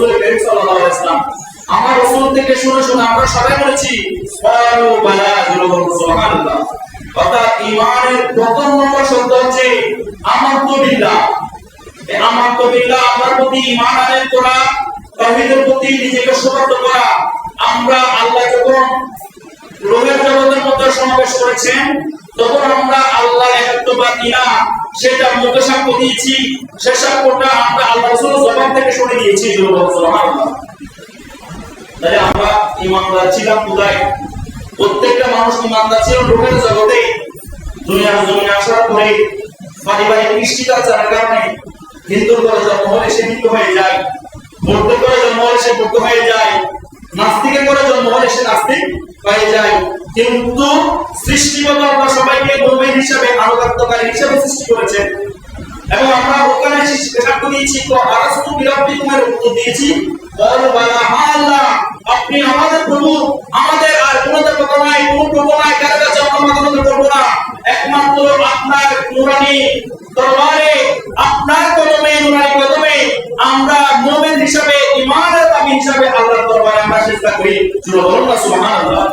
করিম সাল্লাল্লাহু আলাইহি ওয়াসাল্লাম আমার রাসূল থেকে শুনে শুনে আমরা সবাই বলেছি যুরুল সুবহানাল্লাহ। অর্থাৎ ঈমানের প্রথম নম্বর শব্দ হচ্ছে আমানতু বিল্লাহ এই আমানতু বিল্লাহ আল্লাহর প্রতি ঈমান আনয়ন করা, তাওহীদের প্রতি নিজেকে সমর্থ করা। আমরা আল্লাহ যখন রোগের জগতের মধ্যে সমাবেশ করেছেন, তখন আমরা একত্ববাদ কিনা, সেটা মুখে সাক্ষ্য দিয়েছি, সে সাক্ষ্যটা আমরা আল্লাহ জবান থেকে শুনে দিয়েছি তাহলে আমরা ইমানদার ছিলাম কোথায়? প্রত্যেকটা মানুষ ইমানদার ছিল রোগের জগতে। দুনিয়ার আসার পরে পারিবারিক কারণে করে জন্ম হলে সে হয়ে যায় বৌদ্ধ করে জন্ম হলে সে বৌদ্ধ হয়ে যায়, নাস্তিকের করে জন্ম হলে সে নাস্তিক হয়ে যায়। কিন্তু সৃষ্টিগত আমরা সবাইকে হিসাবে আনুগত্যকারী হিসাবে সৃষ্টি করেছেন এবং আমরা ওখানে সাক্ষ্য দিয়েছি তো আরাসতু বিরাব্বিকুমের উত্তর দিয়েছি আপনি আমাদের প্রভু, আমাদের আর কোনো দেবতা নাই, কোনো প্রভু নাই, কার কাছে আমরা করব না। একমাত্র আপনার নুরানি দরবারে, আপনার কদমে, নুরানি কদমে, আমরা মুমিন হিসাবে ইমানের দাবি হিসাবে আল্লাহর দরবারে আমরা চেষ্টা করি। জোরে বলুন না, সুবহানাল্লাহ।